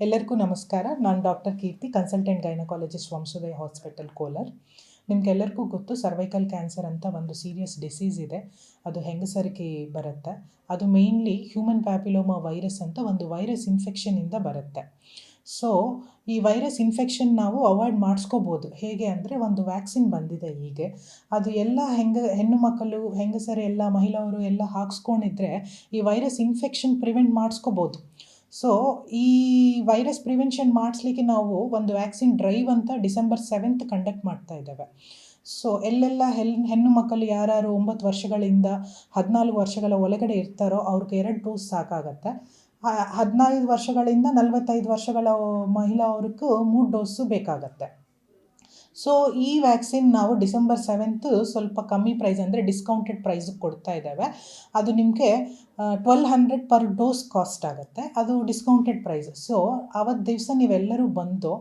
ಎಲ್ಲರಿಗೂ ನಮಸ್ಕಾರ. ನಾನು doctor Keerthi consultant gynaecologist Vamshodaya hospital Kolar. ನಿಮ್ಗೆಲ್ಲರಿಗೂ ಗೊತ್ತು ಸರ್ವೈಕಲ್ ಕ್ಯಾನ್ಸರ್ ಅಂತ ಒಂದು ಸೀರಿಯಸ್ ಡಿಸೀಸ್ ಇದೆ. ಅದು ಹೆಂಗಸರಿಗೆ ಬರುತ್ತೆ. ಅದು ಮೇಯ್ನ್ಲಿ ಹ್ಯೂಮನ್ ಪ್ಯಾಪಿಲೋಮಾ ವೈರಸ್ ಅಂತ ಒಂದು ವೈರಸ್ ಇನ್ಫೆಕ್ಷನಿಂದ ಬರುತ್ತೆ. ಸೊ ಈ ವೈರಸ್ ಇನ್ಫೆಕ್ಷನ್ ನಾವು ಅವಾಯ್ಡ್ ಮಾಡಿಸ್ಕೋಬೋದು. ಹೇಗೆ ಅಂದರೆ, ಒಂದು ವ್ಯಾಕ್ಸಿನ್ ಬಂದಿದೆ ಹೀಗೆ. ಅದು ಎಲ್ಲ ಹೆಂಗ, ಹೆಣ್ಣು ಮಕ್ಕಳು ಹೆಂಗಸರು ಎಲ್ಲ ಮಹಿಳೆಯರು ಎಲ್ಲ ಹಾಕ್ಸ್ಕೊಂಡಿದ್ರೆ ಈ ವೈರಸ್ ಇನ್ಫೆಕ್ಷನ್ ಪ್ರಿವೆಂಟ್ ಮಾಡಿಸ್ಕೋಬೋದು. ಸೊ ಈ ವೈರಸ್ ಪ್ರಿವೆನ್ಷನ್ ಮಾಡಿಸ್ಲಿಕ್ಕೆ ನಾವು ಒಂದು ವ್ಯಾಕ್ಸಿನ್ ಡ್ರೈವ್ ಅಂತ ಡಿಸೆಂಬರ್ ಸೆವೆಂತ್ ಕಂಡಕ್ಟ್ ಮಾಡ್ತಾ ಇದ್ದೇವೆ. ಸೊ ಎಲ್ಲೆಲ್ಲ ಹೆಲ್ ಹೆಣ್ಣು ಮಕ್ಕಳು ಯಾರು ಒಂಬತ್ತು ವರ್ಷಗಳಿಂದ ಹದಿನಾಲ್ಕು ವರ್ಷಗಳ ಒಳಗಡೆ ಇರ್ತಾರೋ ಅವ್ರಿಗೆ ಎರಡು ಡೋಸ್ ಸಾಕಾಗತ್ತೆ. ಹದಿನೈದು ವರ್ಷಗಳಿಂದ ನಲವತ್ತೈದು ವರ್ಷಗಳ ಮಹಿಳಾ ಅವ್ರಿಗೂ ಮೂರು ಡೋಸು ಬೇಕಾಗತ್ತೆ. ಸೊ ಈ ವ್ಯಾಕ್ಸಿನ್ ನಾವು ಡಿಸೆಂಬರ್ ಸೆವೆಂತ್ ಸ್ವಲ್ಪ ಕಮ್ಮಿ ಪ್ರೈಸ್ ಅಂದರೆ ಡಿಸ್ಕೌಂಟೆಡ್ ಪ್ರೈಸಿಗೆ ಕೊಡ್ತಾ ಇದ್ದೇವೆ. ಅದು ನಿಮಗೆ twelve hundred per dose cost ಆಗುತ್ತೆ. ಅದು ಡಿಸ್ಕೌಂಟೆಡ್ ಪ್ರೈಸ್ ಸೊ ಆವತ್ತು ದಿವಸ ನೀವೆಲ್ಲರೂ ಬಂದು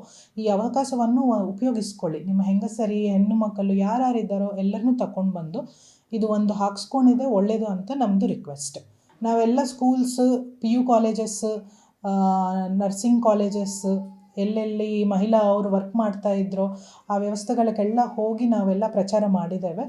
ಈ ಅವಕಾಶವನ್ನು ಉಪಯೋಗಿಸ್ಕೊಳ್ಳಿ. ನಿಮ್ಮ ಹೆಂಗಸರಿ, ಹೆಣ್ಣು ಮಕ್ಕಳು ಯಾರ್ಯಾರಿದ್ದಾರೋ ಎಲ್ಲರನ್ನೂ ತಗೊಂಡು ಬಂದು ಇದು ಒಂದು ಹಾಕ್ಸ್ಕೊಂಡಿದೆ ಒಳ್ಳೆಯದು ಅಂತ ನಮ್ಮದು ರಿಕ್ವೆಸ್ಟ್ ನಾವೆಲ್ಲ schools P U colleges nursing colleges ಎಲ್ಲೆಲ್ಲಿ ಮಹಿಳಾ ಅವರು ವರ್ಕ್ ಮಾಡ್ತಾ ಇದ್ರೋ ಆ ವ್ಯವಸ್ಥೆಗಳಿಗೆಲ್ಲ ಹೋಗಿ ನಾವೆಲ್ಲ ಪ್ರಚಾರ ಮಾಡಿದ್ದೇವೆ.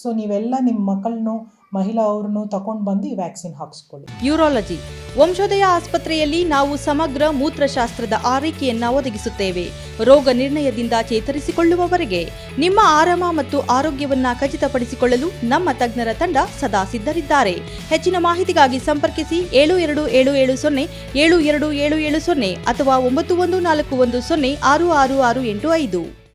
ಸೊ ನೀವೆಲ್ಲ ನಿಮ್ಮ ಮಕ್ಕಳನ್ನು ಮಹಿಳಾ ಅವ್ರನ್ನು ತಕೊಂಡು ಬಂದು ವ್ಯಾಕ್ಸಿನ್ ಹಾಕಿಸ್ಕೊಳ್ಳಿ. ಯೂರಾಲಜಿ. ವಂಶೋದಯ ಆಸ್ಪತ್ರೆಯಲ್ಲಿ ನಾವು ಸಮಗ್ರ ಮೂತ್ರಶಾಸ್ತ್ರದ ಆರೈಕೆಯನ್ನ ಒದಗಿಸುತ್ತೇವೆ. ರೋಗ ನಿರ್ಣಯದಿಂದ ಚೇತರಿಸಿಕೊಳ್ಳುವವರೆಗೆ ನಿಮ್ಮ ಆರಾಮ ಮತ್ತು ಆರೋಗ್ಯವನ್ನ ಖಚಿತಪಡಿಸಿಕೊಳ್ಳಲು ನಮ್ಮ ತಜ್ಞರ ತಂಡ ಸದಾ ಸಿದ್ಧರಿದ್ದಾರೆ. ಹೆಚ್ಚಿನ ಮಾಹಿತಿಗಾಗಿ ಸಂಪರ್ಕಿಸಿ ಏಳು ಎರಡು ಏಳು ಏಳು ಸೊನ್ನೆ, ಏಳು ಎರಡು ಏಳು ಏಳು ಸೊನ್ನೆ ಅಥವಾ ಒಂಬತ್ತು ಒಂದು ನಾಲ್ಕು ಒಂದು ಸೊನ್ನೆ ಆರು ಆರು ಆರು ಎಂಟು ಐದು.